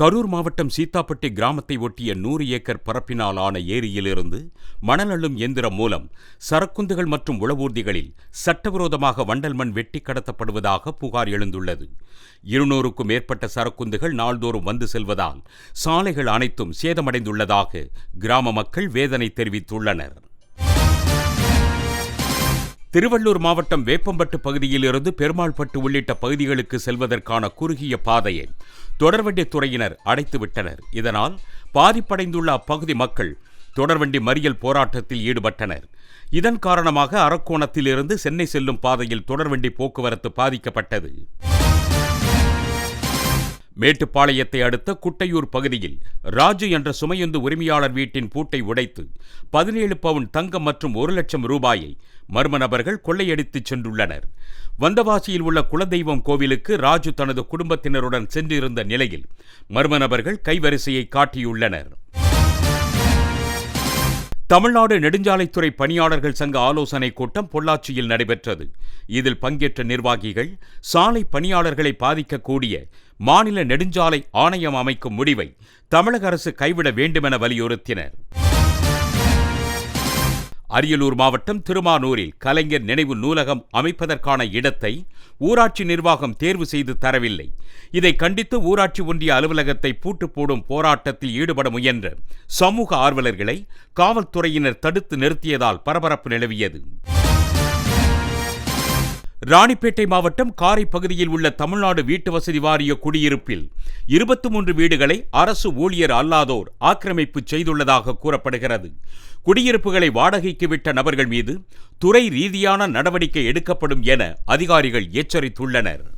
கரூர் மாவட்டம் சீத்தாப்பட்டி கிராமத்தை ஒட்டிய நூறு ஏக்கர் பரப்பினால் ஆன ஏரியிலிருந்து மணல் அள்ளும் எந்திரம் மூலம் சரக்குந்துகள் மற்றும் உளவூர்திகளில் சட்டவிரோதமாக வண்டல் மண் வெட்டி கடத்தப்படுவதாக புகார் எழுந்துள்ளது. இருநூறுக்கும் மேற்பட்ட சரக்குந்துகள் நாள்தோறும் வந்து செல்வதால் சாலைகள் அனைத்தும் சேதமடைந்துள்ளதாக கிராம மக்கள் வேதனை தெரிவித்துள்ளனர். திருவள்ளூர் மாவட்டம் வேப்பம்பட்டு பகுதியிலிருந்து பெருமாள்பட்டு உள்ளிட்ட பகுதிகளுக்கு செல்வதற்கான குறுகிய பாதையை தொடர்வண்டி துறையினர் அடைத்துவிட்டனர். இதனால் பாதிப்படைந்துள்ள அப்பகுதி மக்கள் தொடர்வண்டி மறியல் போராட்டத்தில் ஈடுபட்டனர். இதன் காரணமாக அரக்கோணத்திலிருந்து சென்னை செல்லும் பாதையில் தொடர்வண்டி போக்குவரத்து பாதிக்கப்பட்டது. மேட்டுப்பாளையத்தை அடுத்த குட்டையூர் பகுதியில் ராஜு என்ற சுமையுந்து உரிமையாளர் வீட்டின் பூட்டை உடைத்து பதினேழு பவுன் தங்கம் மற்றும் ஒரு லட்சம் ரூபாயை மர்ம நபர்கள் கொள்ளையடித்துச் சென்றுள்ளனர். வந்தவாசியில் உள்ள குலதெய்வம் கோவிலுக்கு ராஜு தனது குடும்பத்தினருடன் சென்றிருந்த நிலையில் மர்ம நபர்கள் கைவரிசையை காட்டியுள்ளனர். தமிழ்நாடு நெடுஞ்சாலைத்துறை பணியாளர்கள் சங்க ஆலோசனைக் கூட்டம் பொள்ளாச்சியில் நடைபெற்றது. இதில் பங்கேற்ற நிர்வாகிகள் சாலை பணியாளர்களை பாதிக்கக்கூடிய மாநில நெடுஞ்சாலை ஆணையம் அமைக்கும் முடிவை தமிழக அரசு கைவிட வேண்டுமென வலியுறுத்தினர். அரியலூர் மாவட்டம் திருமானூரில் கலைஞர் நினைவு நூலகம் அமைப்பதற்கான இடத்தை ஊராட்சி நிர்வாகம் தேர்வு செய்து தரவில்லை. இதை கண்டித்து ஊராட்சி ஒன்றிய அலுவலகத்தை பூட்டு போடும் போராட்டத்தில் ஈடுபட முயன்ற சமூக ஆர்வலர்களை காவல்துறையினர் தடுத்து நிறுத்தியதால் பரபரப்பு நிலவியது. ராணிப்பேட்டை மாவட்டம் காரை பகுதியில் உள்ள தமிழ்நாடு வீட்டு வசதி வாரிய குடியிருப்பில் இருபத்தி மூன்று வீடுகளை அரசு ஊழியர் அல்லாதோர் ஆக்கிரமிப்பு செய்துள்ளதாக கூறப்படுகிறது. குடியிருப்புகளை வாடகைக்கு விட்ட நபர்கள் மீது துறை ரீதியான நடவடிக்கை எடுக்கப்படும் என அதிகாரிகள் எச்சரித்துள்ளனர்.